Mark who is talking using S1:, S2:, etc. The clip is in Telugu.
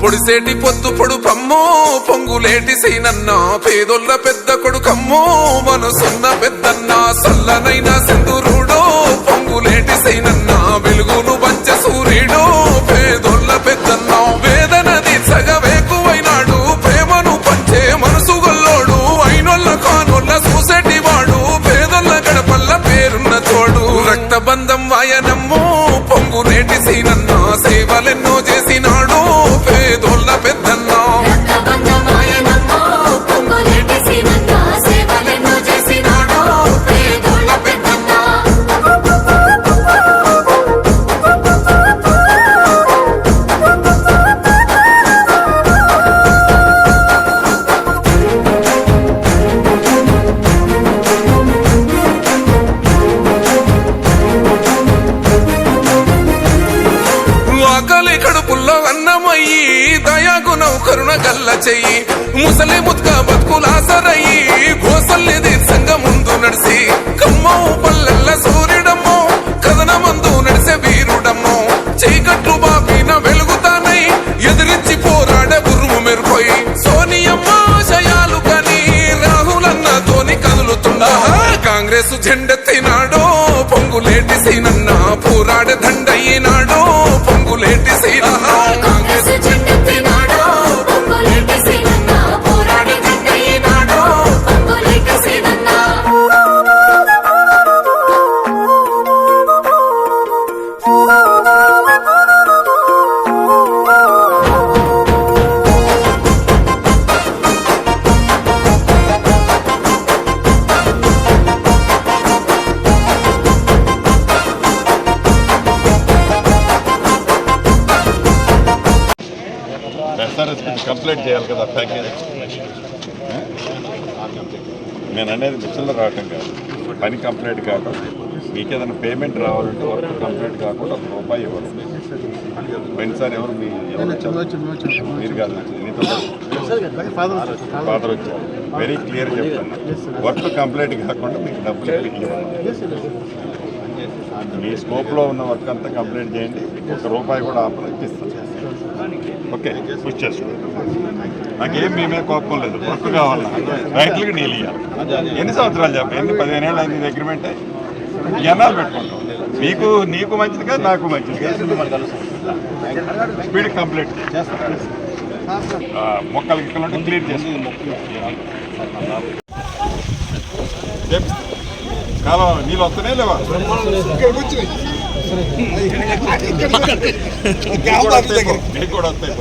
S1: పొడిసేటి పొద్దు పొడుపమ్మో పొంగులేటి సీనన్న పేదొల్ల పెద్ద కొడుకమ్ము మనసున్న పెద్దన్న సల్లనైన
S2: సింధూరు
S1: ఆకలి కడుపుల్లో అన్నమయ్యి దయాగుణం కరుణ గల్ల చెయ్యి ముసలి ముత్క బతుకులాసరయ్యి గోసల్ని దీర్ఘంగా ముందు నడిసి కమ్మో పల్లెల్ల సూర్యుడమ్మో కథన మందు నడిసే వీరుడమ్మో చీకట్లు బాపిన వెలుగుతానై ఎదిరించి పోరాడే ఉరుము మెరుపోయి సోనియమ్మ ఆశయాలు కని రాహులన్న తోని కదులుతున్నా కాంగ్రెస్
S2: జెండెత్తిన
S3: ఎస్ఆర్ఎస్ కంప్లైంట్ చేయాలి కదా ప్యాకేజ్ నేను అనేది మిషన్లో రావటం కాదు. పని కంప్లీట్ కాకుండా మీకు ఏదైనా పేమెంట్ రావాలంటే వర్క్ కంప్లీట్ కాకుండా ఒక రూపాయి ఇవ్వాలి ఎవరు? మీ ఎవరు వచ్చారు? మీరు కాదు. నీతో ఫాదర్ వచ్చారు. వెరీ క్లియర్ చెప్తాను వర్క్ కంప్లీట్ కాకుండా మీకు డబ్బులు ఇవ్వాలి. మీ స్కోప్లో ఉన్న వర్క్ అంతా కంప్లీట్ చేయండి. ఒక రూపాయి కూడా ఆపలేదు ఇస్తాను ఓకే పుష్ చేసుకోండి నాకేం మేమే కోపం లేదు. వర్క్ కావాలన్నా రైతులకు నీళ్ళు ఇవ్వాలి ఎన్ని సంవత్సరాలు చెప్ప? ఎన్ని పదిహేను ఏళ్ళు అయింది అగ్రిమెంట్ ఎన్నాళ్ళు పెట్టుకుంటాం మీకు నీకు మంచిది కదా నాకు మంచిది కదా. స్పీడ్ కంప్లీట్ మొక్కలు గిక్కలు క్లియర్ చేసి కాలం నీళ్ళు వస్తున్నాయి లేవా వస్తాయి పో. నీకు కూడా వస్తాయి.